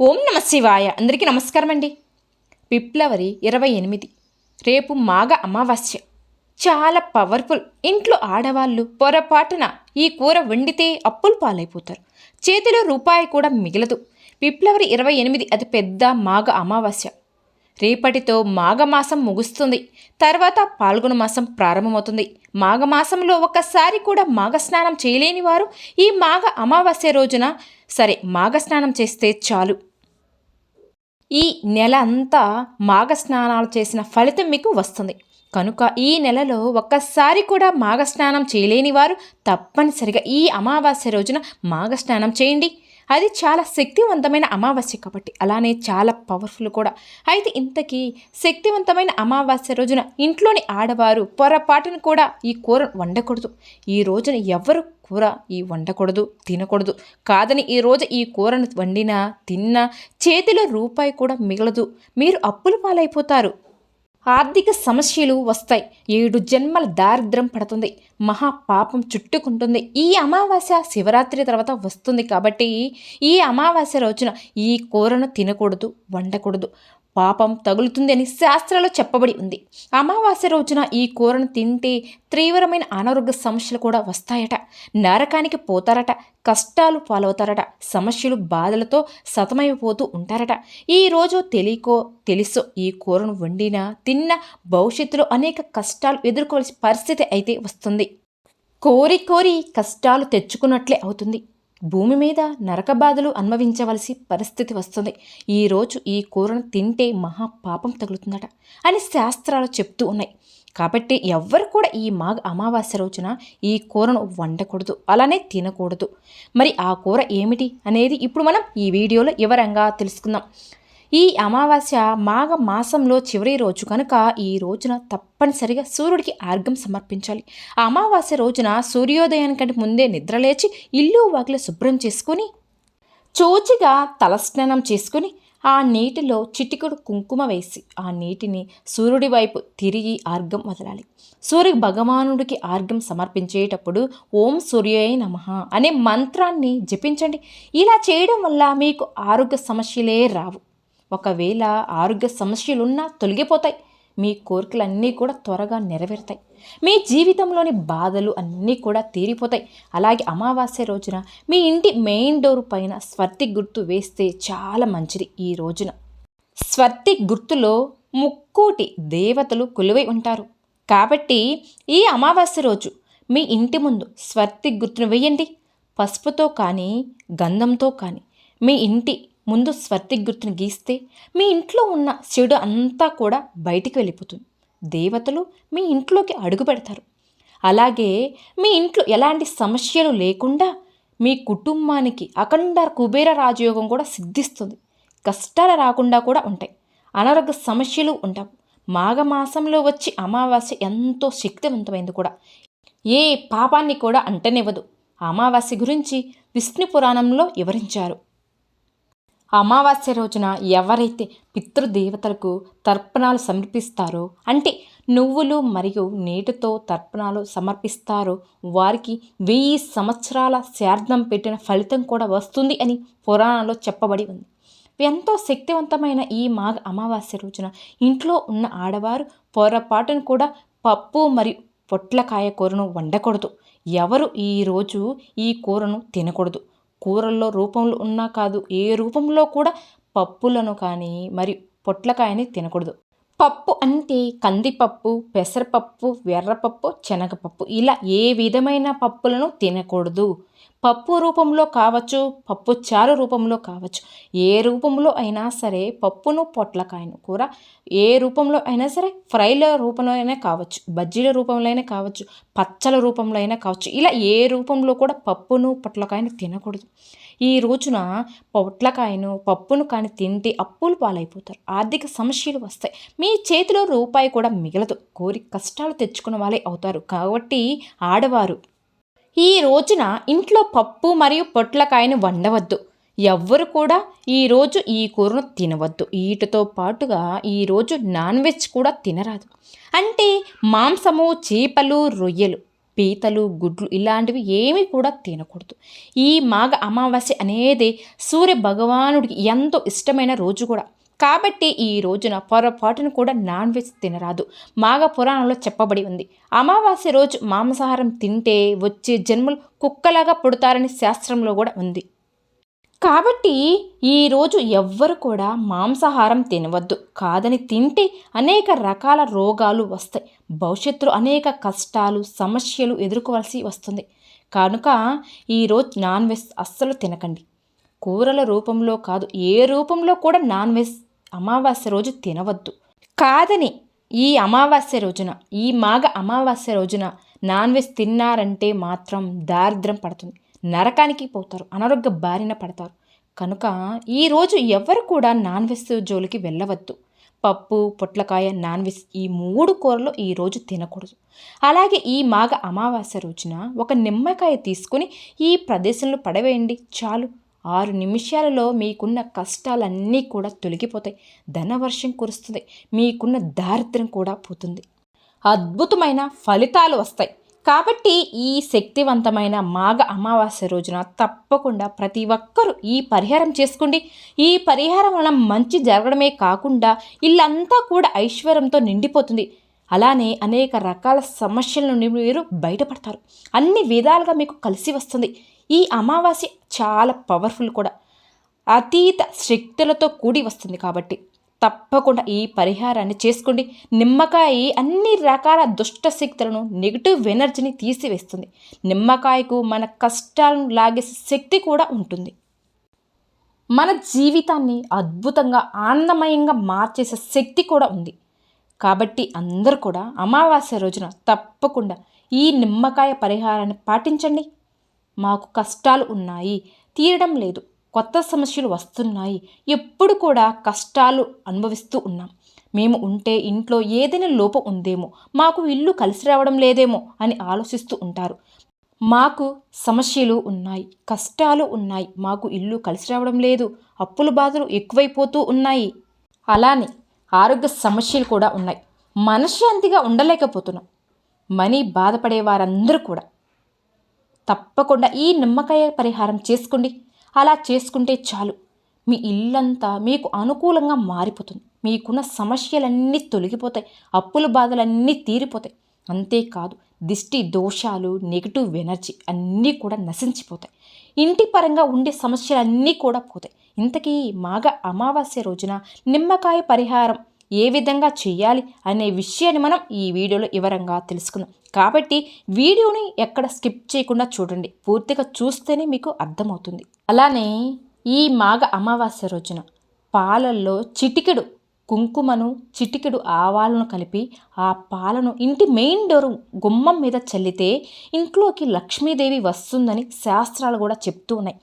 ఓం నమ శివాయ. అందరికీ నమస్కారం అండి ఫిబ్రవరి ఇరవై ఎనిమిది. రేపు మాఘ అమావాస్య. చాలా పవర్ఫుల్ ఇంట్లో ఆడవాళ్ళు పొరపాటున ఈ కూర వండితే అప్పులు పాలైపోతారు. చేతిలో రూపాయి కూడా మిగలదు. ఫిబ్రవరి ఇరవై ఎనిమిది అది పెద్ద మాఘ అమావాస్య. రేపటితో మాఘమాసం ముగుస్తుంది. తర్వాత పాల్గొన మాసం ప్రారంభమవుతుంది. మాఘమాసంలో ఒక్కసారి కూడా మాఘస్నానం చేయలేని వారు ఈ మాఘ అమావాస్య రోజున సరే మాఘస్నానం చేస్తే చాలు. ఈ నెల అంతా మాఘ స్నానాలు చేసిన ఫలితం మీకు వస్తుంది. కనుక ఈ నెలలో ఒక్కసారి కూడా మాఘస్నానం చేయలేని వారు తప్పనిసరిగా ఈ అమావాస్య రోజున మాఘస్నానం చేయండి. అది చాలా శక్తివంతమైన అమావాస్య కాబట్టి అలానే చాలా పవర్ఫుల్ కూడా. అయితే ఇంతకీ శక్తివంతమైన అమావాస్య రోజున ఇంట్లోని ఆడవారు పొరపాటును కూడా ఈ కూర వండకూడదు. ఈ రోజున ఎవరు కూర ఈ వండకూడదు తినకూడదు. కాదని ఈ రోజు ఈ కూరను వండినా తిన్నా చేతిలో రూపాయి కూడా మిగలదు. మీరు అప్పుల పాలైపోతారు. ఆర్థిక సమస్యలు వస్తాయి. ఏడు జన్మల దారిద్రం పడుతుంది. మహా పాపం చుట్టుకుంటుంది. ఈ అమావాస్య శివరాత్రి తర్వాత వస్తుంది కాబట్టి ఈ అమావాస్య రోజున ఈ కూరను తినకూడదు వండకూడదు. పాపం తగులుతుందని శాస్త్రాలు చెప్పబడి ఉంది. అమావాస్య రోజున ఈ కూరను తింటే తీవ్రమైన అనారోగ్య సమస్యలు కూడా వస్తాయట. నరకానికి పోతారట. కష్టాలు పాలవుతారట. సమస్యలు బాధలతో సతమైపోతూ ఉంటారట. ఈ రోజు తెలియకో తెలుసో ఈ కూరను వండినా తిన్న భవిష్యత్తులో అనేక కష్టాలు ఎదుర్కోవాల్సిన పరిస్థితి అయితే వస్తుంది. కోరి కోరి కష్టాలు తెచ్చుకున్నట్లే అవుతుంది. భూమి మీద నరక బాధలు అనుభవించవలసి పరిస్థితి వస్తుంది. ఈరోజు ఈ కూరను తింటే మహా పాపం తగులుతుందట అని శాస్త్రాలు చెప్తూ ఉన్నాయి. కాబట్టి ఎవ్వరు కూడా ఈ మాఘ అమావాస్య రోజున ఈ కూరను వండకూడదు. అలానే తినకూడదు. మరి ఆ కూర ఏమిటి అనేది ఇప్పుడు మనం ఈ వీడియోలో వివరంగా తెలుసుకుందాం. ఈ అమావాస్య మాఘ మాసంలో చివరి రోజు కనుక ఈ రోజున తప్పనిసరిగా సూర్యుడికి ఆర్ఘం సమర్పించాలి. అమావాస్య రోజున సూర్యోదయానికంటే ముందే నిద్రలేచి ఇల్లు వాకిలు శుభ్రం చేసుకుని చోచిగా తలస్నానం చేసుకుని ఆ నీటిలో చిటికుడు కుంకుమ వేసి ఆ నీటిని సూర్యుడి వైపు తిరిగి ఆర్గం వదలాలి. సూర్య భగవానుడికి ఆర్గం సమర్పించేటప్పుడు ఓం సూర్యోయ నమ అనే మంత్రాన్ని జపించండి. ఇలా చేయడం వల్ల మీకు ఆరోగ్య సమస్యలే రావు. ఒకవేళ ఆరోగ్య సమస్యలున్నా తొలగిపోతాయి. మీ కోరికలన్నీ కూడా త్వరగా నెరవేరుతాయి. మీ జీవితంలోని బాధలు అన్నీ కూడా తీరిపోతాయి. అలాగే అమావాస్య రోజున మీ ఇంటి మెయిన్ డోర్ పైన స్వర్తి గుర్తు వేస్తే చాలా మంచిది ఈ రోజున. స్వర్తి గుర్తులో ముక్కోటి దేవతలు కొలువై ఉంటారు. కాబట్టి ఈ అమావాస్య రోజు మీ ఇంటి ముందు స్వర్తి గుర్తును వేయండి. పసుపుతో కానీ గంధంతో కానీ మీ ఇంటి ముందు స్వర్తి గుర్తును గీస్తే మీ ఇంట్లో ఉన్న చెడు అంతా కూడా బయటికి వెళ్ళిపోతుంది. దేవతలు మీ ఇంట్లోకి అడుగు పెడతారు. అలాగే మీ ఇంట్లో ఎలాంటి సమస్యలు లేకుండా మీ కుటుంబానికి అఖండ కుబేర రాజయోగం కూడా సిద్ధిస్తుంది. కష్టాలు రాకుండా కూడా ఉంటాయి. అనారోగ్య సమస్యలు ఉండవు మాఘమాసంలో వచ్చి అమావాస్య ఎంతో శక్తివంతమైంది కూడా. ఏ పాపాన్ని కూడా అంటనివ్వదు. అమావాస్య గురించి విష్ణు పురాణంలో వివరించారు. అమావాస్య రోజున ఎవరైతే పితృదేవతలకు తర్పణాలు సమర్పిస్తారో అంటే నువ్వులు మరియు నీటితో తర్పణాలు సమర్పిస్తారో వారికి వెయ్యి సంవత్సరాల శార్థం పెట్టిన ఫలితం కూడా వస్తుంది అని పురాణంలో చెప్పబడి ఉంది. ఎంతో శక్తివంతమైన ఈ మాఘ అమావాస్య రోజున ఇంట్లో ఉన్న ఆడవారు పొరపాటును కూడా పప్పు మరియు పొట్లకాయ కూరను వండకూడదు. ఎవరు ఈరోజు ఈ కూరను తినకూడదు. కూరల్లో రూపంలో ఉన్నా కాదు ఏ రూపంలో కూడా పప్పులను కానీ మరి పొట్లకాయని తినకూడదు. పప్పు అంటే కందిపప్పు పెసరపప్పు ఎర్రపప్పు శనగపప్పు. ఇలా ఏ విధమైన పప్పులను తినకూడదు. పప్పు రూపంలో కావచ్చు పప్పు చారు రూపంలో కావచ్చు. ఏ రూపంలో అయినా సరే పప్పును పొట్లకాయను కూర ఏ రూపంలో అయినా సరే ఫ్రైల రూపంలో అయినా కావచ్చు బజ్జీల రూపంలో అయినా కావచ్చు పచ్చల రూపంలో అయినా కావచ్చు. ఇలా ఏ రూపంలో కూడా పప్పును పొట్లకాయను తినకూడదు. ఈ రోజున పొట్లకాయను పప్పును కానీ తింటే అప్పులు పాలైపోతారు. ఆర్థిక సమస్యలు వస్తాయి. మీ చేతిలో రూపాయి కూడా మిగలదు. కోరి కష్టాలు తెచ్చుకున్న వాళ్ళే అవుతారు. కాబట్టి ఆడవారు ఈ రోజున ఇంట్లో పప్పు మరియు పొట్లకాయను వండవద్దు. ఎవ్వరు కూడా ఈరోజు ఈ కూరను తినవద్దు. వీటితో పాటుగా ఈరోజు నాన్ వెజ్ కూడా తినరాదు. అంటే మాంసము చేపలు రొయ్యలు పీతలు గుడ్లు ఇలాంటివి ఏమీ కూడా తినకూడదు. ఈ మాఘ అమావాస్య అనేది సూర్య భగవానుడికి ఎంతో ఇష్టమైన రోజు కూడా. కాబట్టి ఈ రోజున పొరపాటును కూడా నాన్ వెజ్ తినరాదు. మాఘ పురాణంలో చెప్పబడి ఉంది. అమావాస్య రోజు మాంసాహారం తింటే వచ్చే జన్మలు కుక్కలాగా పుడతారని శాస్త్రంలో కూడా ఉంది. కాబట్టి ఈరోజు ఎవ్వరు కూడా మాంసాహారం తినవద్దు. కాదని తింటే అనేక రకాల రోగాలు వస్తాయి. భవిష్యత్తులో అనేక కష్టాలు సమస్యలు ఎదుర్కోవాల్సి వస్తుంది. కనుక ఈరోజు నాన్ వెజ్ అస్సలు తినకండి. కూరల రూపంలో కాదు ఏ రూపంలో కూడా నాన్ వెజ్ అమావాస్య రోజు తినవద్దు. కాదని ఈ అమావాస్య రోజున ఈ మాఘ అమావాస్య రోజున నాన్ వెజ్ తిన్నారంటే మాత్రం దారిద్రం పడుతుంది. నరకానికి పోతారు అనారోగ్య బారిన పడతారు. కనుక ఈరోజు ఎవరు కూడా నాన్ వెజ్ జోలికి వెళ్ళవద్దు. పప్పు పొట్లకాయ నాన్ వెజ్ ఈ మూడు కూరలు ఈరోజు తినకూడదు. అలాగే ఈ మాఘ అమావాస్య రోజున ఒక నిమ్మకాయ తీసుకుని ఈ ప్రదేశంలో పడవేయండి చాలు. ఆరు నిమిషాలలో మీకున్న కష్టాలన్నీ కూడా తొలగిపోతాయి. ధనవర్షం కురుస్తుంది మీకున్న దారిద్ర్యం కూడా పోతుంది. అద్భుతమైన ఫలితాలు వస్తాయి. కాబట్టి ఈ శక్తివంతమైన మాఘ అమావాస్య రోజున తప్పకుండా ప్రతి ఒక్కరూ ఈ పరిహారం చేసుకోండి. ఈ పరిహారం వలన మంచి జరగడమే కాకుండా ఇల్లంతా కూడా ఐశ్వర్యంతో నిండిపోతుంది. అలానే అనేక రకాల సమస్యల నుండి మీరు బయటపడతారు. అన్ని విధాలుగా మీకు కలిసి వస్తుంది. ఈ అమావాస్య చాలా పవర్ఫుల్ కూడా. అతీత శక్తులతో కూడి వస్తుంది కాబట్టి. తప్పకుండా ఈ పరిహారాన్ని చేసుకోండి. నిమ్మకాయ అన్ని రకాల దుష్ట శక్తులను నెగిటివ్ ఎనర్జీని తీసివేస్తుంది. నిమ్మకాయకు మన కష్టాలను లాగేసే శక్తి కూడా ఉంటుంది. మన జీవితాన్ని అద్భుతంగా ఆనందమయంగా మార్చేసే శక్తి కూడా ఉంది. కాబట్టి అందరూ కూడా అమావాస్య రోజున తప్పకుండా ఈ నిమ్మకాయ పరిహారాన్ని పాటించండి. మాకు కష్టాలు ఉన్నాయి తీరడం లేదు. కొత్త సమస్యలు వస్తున్నాయి. ఎప్పుడు కూడా కష్టాలు అనుభవిస్తూ ఉన్నాం. మేము ఉంటే ఇంట్లో ఏదైనా లోపం ఉందేమో మాకు ఇల్లు కలిసి రావడం లేదేమో అని ఆలోచిస్తూ ఉంటారు. మాకు సమస్యలు ఉన్నాయి కష్టాలు ఉన్నాయి మాకు ఇల్లు కలిసి రావడం లేదు అప్పుల బాధలు ఎక్కువైపోతూ ఉన్నాయి. అలానే ఆరోగ్య సమస్యలు కూడా ఉన్నాయి. మనశ్శాంతిగా ఉండలేకపోతున్నాం. మనీ బాధపడే వారందరూ కూడా. తప్పకుండా ఈ నిమ్మకాయ పరిహారం చేసుకోండి. అలా చేసుకుంటే చాలు. మీ ఇల్లంతా మీకు అనుకూలంగా మారిపోతుంది. మీకున్న సమస్యలన్నీ తొలగిపోతాయి. అప్పుల బాధలన్నీ తీరిపోతాయి. అంతేకాదు దిష్టి దోషాలు నెగిటివ్ ఎనర్జీ అన్నీ కూడా నశించిపోతాయి. ఇంటి పరంగా ఉండే సమస్యలన్నీ కూడా పోతాయి. ఇంతకీ మాఘ అమావాస్య రోజున నిమ్మకాయ పరిహారం ఏ విధంగా చేయాలి అనే విషయాన్ని మనం ఈ వీడియోలో వివరంగా తెలుసుకుందాం. కాబట్టి వీడియోని ఎక్కడ స్కిప్ చేయకుండా చూడండి. పూర్తిగా చూస్తేనే మీకు అర్థమవుతుంది. అలానే ఈ మాఘ అమావాస్య రోజున పాలల్లో చిటికెడు కుంకుమను చిటికెడు ఆవాలను కలిపి ఆ పాలను ఇంటి మెయిన్ డోర్ గుమ్మం మీద చల్లితే ఇంట్లోకి లక్ష్మీదేవి వస్తుందని శాస్త్రాలు కూడా చెప్తూ ఉన్నాయి.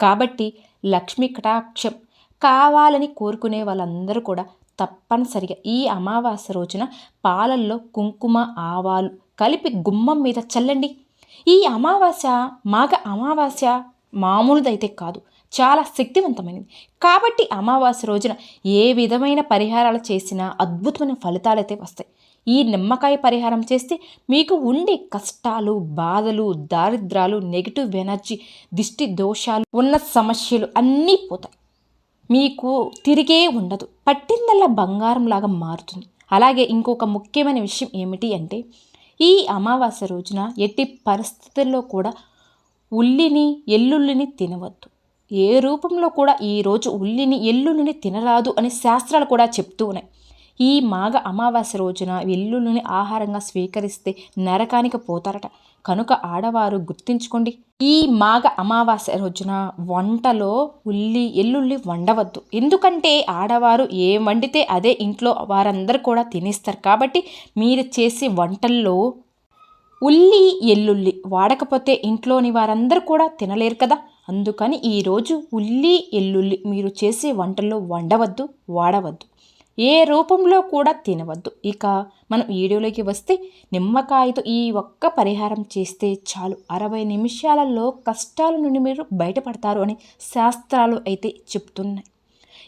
కాబట్టి లక్ష్మీ కటాక్షం కావాలని కోరుకునే వాళ్ళందరూ కూడా తప్పనిసరిగా ఈ అమావాస్య రోజున పాలల్లో కుంకుమ ఆవాలు కలిపి గుమ్మం మీద చల్లండి. ఈ అమావాస్య మాఘ అమావాస్య మామూలుదైతే కాదు. చాలా శక్తివంతమైనది. కాబట్టి అమావాస్య రోజున ఏ విధమైన పరిహారాలు చేసినా అద్భుతమైన ఫలితాలైతే వస్తాయి. ఈ నిమ్మకాయ పరిహారం చేస్తే మీకు ఉండే కష్టాలు బాధలు దారిద్రాలు నెగిటివ్ ఎనర్జీ దిష్టి దోషాలు ఉన్న సమస్యలు అన్నీ పోతాయి. మీకు తిరిగే ఉండదు. పట్టిందల్లా బంగారంలాగా మారుతుంది. అలాగే ఇంకొక ముఖ్యమైన విషయం ఏమిటి అంటే ఈ అమావాస్య రోజున ఎట్టి పరిస్థితుల్లో కూడా ఉల్లిని ఎల్లుల్లిని తినవద్దు. ఏ రూపంలో కూడా ఈరోజు ఉల్లిని ఎల్లుల్లిని తినరాదు అని శాస్త్రాలు కూడా చెప్తూ ఉన్నాయి. ఈ మాఘ అమావాస్య రోజున వెల్లుల్లిని ఆహారంగా స్వీకరిస్తే నరకానికి పోతారట. కనుక ఆడవారు గుర్తించుకోండి ఈ మాఘ అమావాస్య రోజున వంటలో ఉల్లి ఎల్లుల్లి వండవద్దు. ఎందుకంటే ఆడవారు ఏం వండితే అదే ఇంట్లో వారందరూ కూడా తినేస్తారు. కాబట్టి మీరు చేసే వంటల్లో ఉల్లి ఎల్లుల్లి వాడకపోతే ఇంట్లోని వారందరూ కూడా తినలేరు కదా. అందుకని ఈరోజు ఉల్లి ఎల్లుల్లి మీరు చేసే వంటల్లో వండవద్దు వాడవద్దు. ఏ రూపంలో కూడా తినవద్దు. ఇక మనం వీడియోలోకి వస్తే నిమ్మకాయతో ఈ ఒక్క పరిహారం చేస్తే చాలు. అరవై నిమిషాలలో కష్టాల నుండి మీరు బయటపడతారు అని శాస్త్రాలు అయితే చెప్తున్నాయి.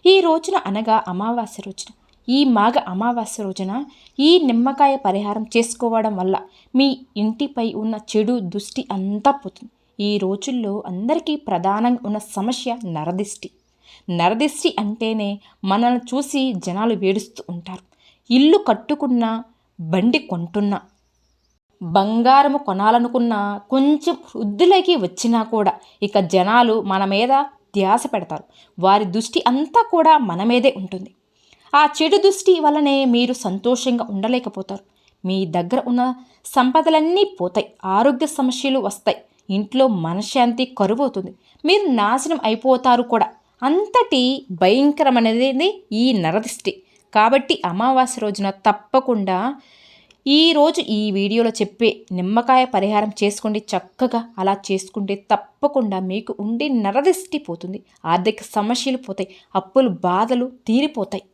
ఈ రోజున అనగా అమావాస్య రోజున ఈ మాఘ అమావాస్య రోజున ఈ నిమ్మకాయ పరిహారం చేసుకోవడం వల్ల మీ ఇంటిపై ఉన్న చెడు దృష్టి అంతా పోతుంది. ఈ రోజుల్లో అందరికీ ప్రధానంగా ఉన్న సమస్య నరదిష్టి. నరదిష్టి అంటేనే మనల్ని చూసి జనాలు వేడుస్తూ ఉంటారు. ఇల్లు కట్టుకున్నా బండి కొంటున్నా బంగారము కొనాలనుకున్నా కొంచెం వృద్ధులకి వచ్చినా కూడా ఇక జనాలు మన మీద ధ్యాస పెడతారు. వారి దృష్టి అంతా కూడా మన మీదే ఉంటుంది. ఆ చెడు దృష్టి వల్లనే మీరు సంతోషంగా ఉండలేకపోతారు. మీ దగ్గర ఉన్న సంపదలన్నీ పోతాయి. ఆరోగ్య సమస్యలు వస్తాయి. ఇంట్లో మనశ్శాంతి కరువవుతుంది. మీరు నాశనం అయిపోతారు కూడా. అంతటి భయంకరమైనది ఈ నరదిష్టి. కాబట్టి అమావాస్య రోజున తప్పకుండా ఈరోజు ఈ వీడియోలో చెప్పే నిమ్మకాయ పరిహారం చేసుకోండి చక్కగా. అలా చేసుకుంటే తప్పకుండా మీకు ఉండే నరదిష్టి పోతుంది. ఆర్థిక సమస్యలు పోతాయి. అప్పులు బాధలు తీరిపోతాయి.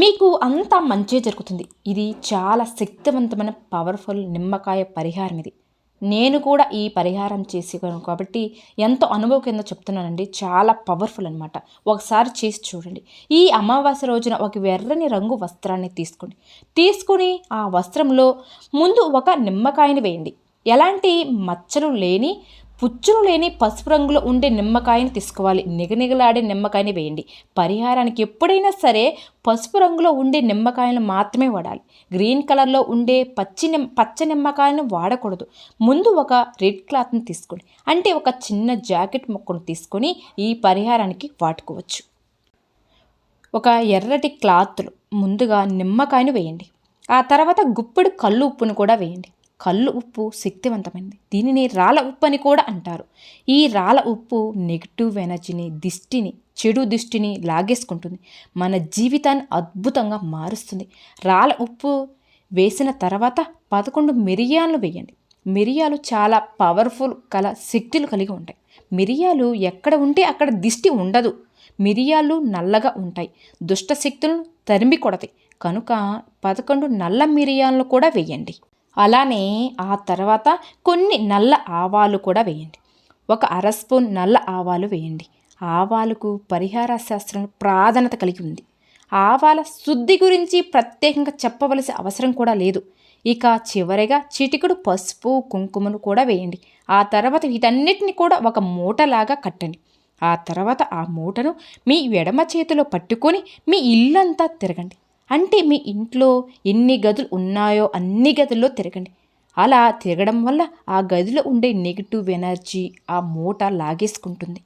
మీకు అంతా మంచి జరుగుతుంది. ఇది చాలా శక్తివంతమైన పవర్ఫుల్ నిమ్మకాయ పరిహారం ఇది. నేను కూడా ఈ పరిహారం చేసేవాను కాబట్టి ఎంతో అనుభవం కింద చెప్తున్నానండి. చాలా పవర్ఫుల్ అనమాట ఒకసారి చేసి చూడండి. ఈ అమావాస్య రోజున ఒక ఎర్రని రంగు వస్త్రాన్ని తీసుకోండి తీసుకుని ఆ వస్త్రంలో ముందు ఒక నిమ్మకాయని వేయండి. ఎలాంటి మచ్చలు లేని పుచ్చును లేని పసుపు రంగులో ఉండే నిమ్మకాయని తీసుకోవాలి. నిగనిగలాడే నిమ్మకాయని వేయండి. పరిహారానికి ఎప్పుడైనా సరే పసుపు రంగులో ఉండే నిమ్మకాయలను మాత్రమే వాడాలి. గ్రీన్ కలర్లో ఉండే పచ్చి నిమ్ పచ్చ నిమ్మకాయలను వాడకూడదు. ముందు ఒక రెడ్ క్లాత్ని తీసుకోండి. అంటే ఒక చిన్న జాకెట్ మొక్కను తీసుకొని ఈ పరిహారానికి వాడుకోవచ్చు. ఒక ఎర్రటి క్లాత్లు ముందుగా నిమ్మకాయను వేయండి. ఆ తర్వాత గుప్పెడు కళ్ళు ఉప్పును కూడా వేయండి. కళ్ళు ఉప్పు శక్తివంతమైనది దీనిని రాళ్ళ ఉప్పు అని కూడా అంటారు. ఈ రాళ్ళ ఉప్పు నెగిటివ్ ఎనర్జీని దిష్టిని చెడు దిష్టిని లాగేసుకుంటుంది. మన జీవితాన్ని అద్భుతంగా మారుస్తుంది. రాళ్ళ ఉప్పు వేసిన తర్వాత పదకొండు మిరియాలను వేయండి. మిరియాలు చాలా పవర్ఫుల్ కల శక్తులు కలిగి ఉంటాయి. మిరియాలు ఎక్కడ ఉంటే అక్కడ దిష్టి ఉండదు. మిరియాలు నల్లగా ఉంటాయి. దుష్ట శక్తులను తరిమి కొడతాయి కనుక పదకొండు నల్ల మిరియాలను కూడా వేయండి. అలానే ఆ తర్వాత కొన్ని నల్ల ఆవాలు కూడా వేయండి. ఒక అర స్పూన్ నల్ల ఆవాలు వేయండి. ఆవాలకు పరిహార శాస్త్రం ప్రాధాన్యత కలిగి ఉంది. ఆవాల శుద్ధి గురించి ప్రత్యేకంగా చెప్పవలసిన అవసరం కూడా లేదు. ఇక చివరిగా చిటికుడు పసుపు కుంకుమను కూడా వేయండి. ఆ తర్వాత వీటన్నిటిని కూడా ఒక మూటలాగా కట్టండి. ఆ తర్వాత ఆ మూటను మీ ఎడమ చేతిలో పట్టుకొని మీ ఇల్లంతా తిరగండి. అంటే మీ ఇంట్లో ఎన్ని గదులు ఉన్నాయో అన్ని గదుల్లో తిరగండి. అలా తిరగడం వల్ల ఆ గదిలో ఉండే నెగిటివ్ ఎనర్జీ ఆ మూట లాగేసుకుంటుంది.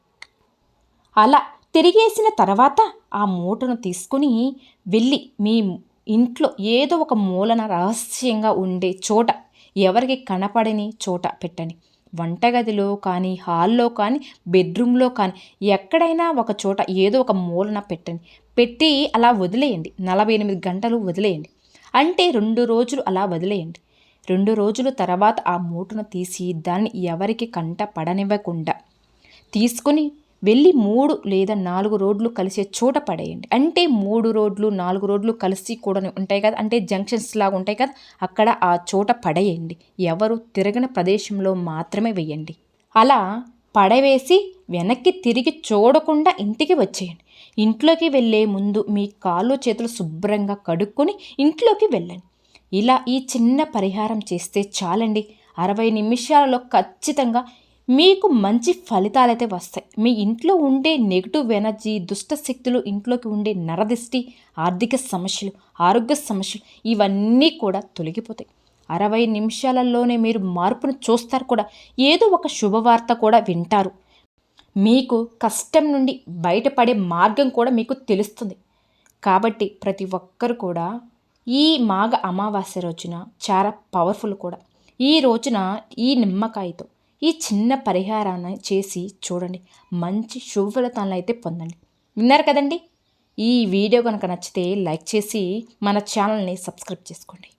అలా తిరిగేసిన తర్వాత ఆ మూటను తీసుకుని వెళ్ళి మీ ఇంట్లో ఏదో ఒక మూలన రహస్యంగా ఉండే చోట ఎవరికి కనపడని చోట పెట్టండి. వంటగదిలో కానీ హాల్లో కానీ బెడ్రూమ్లో కానీ ఎక్కడైనా ఒక చోట ఏదో ఒక మూలన పెట్టండి. పెట్టి అలా వదిలేయండి. నలభై ఎనిమిది గంటలు వదిలేయండి. అంటే రెండు రోజులు అలా వదిలేయండి. రెండు రోజుల తర్వాత ఆ మూటను తీసి దాన్ని ఎవరికి కంట పడనివ్వకుండా తీసుకొని వెళ్ళి మూడు లేదా నాలుగు రోడ్లు కలిసే చోట పడేయండి. అంటే మూడు రోడ్లు నాలుగు రోడ్లు కలిసి కూడా ఉంటాయి కదా అంటే జంక్షన్స్ లాగా ఉంటాయి కదా అక్కడ ఆ చోట పడేయండి. ఎవరు తిరగని ప్రదేశంలో మాత్రమే వేయండి అలా పడవేసి వెనక్కి తిరిగి చూడకుండా ఇంటికి వచ్చేయండి. ఇంట్లోకి వెళ్ళే ముందు మీ కాళ్ళు చేతులు శుభ్రంగా కడుక్కొని ఇంట్లోకి వెళ్ళండి. ఇలా ఈ చిన్న పరిహారం చేస్తే చాలండి. అరవై నిమిషాలలో ఖచ్చితంగా మీకు మంచి ఫలితాలైతే వస్తాయి. మీ ఇంట్లో ఉండే నెగిటివ్ ఎనర్జీ దుష్ట శక్తులు ఇంట్లోకి ఉండే నరదిష్టి ఆర్థిక సమస్యలు ఆరోగ్య సమస్యలు ఇవన్నీ కూడా తొలగిపోతాయి. అరవై నిమిషాలలోనే మీరు మార్పును చూస్తారు కూడా. ఏదో ఒక శుభవార్త కూడా వింటారు. మీకు కష్టం నుండి బయటపడే మార్గం కూడా మీకు తెలుస్తుంది. కాబట్టి ప్రతి ఒక్కరు కూడా ఈ మాఘ అమావాస్య రోజున చాలా పవర్ఫుల్ కూడా. ఈ రోజున ఈ నిమ్మకాయతో ఈ చిన్న పరిహారాన్ని చేసి చూడండి. మంచి శుభ ఫలితాలను అయితే పొందండి. విన్నారు కదండి? ఈ వీడియో కనుక నచ్చితే లైక్ చేసి మన ఛానల్ని సబ్స్క్రైబ్ చేసుకోండి.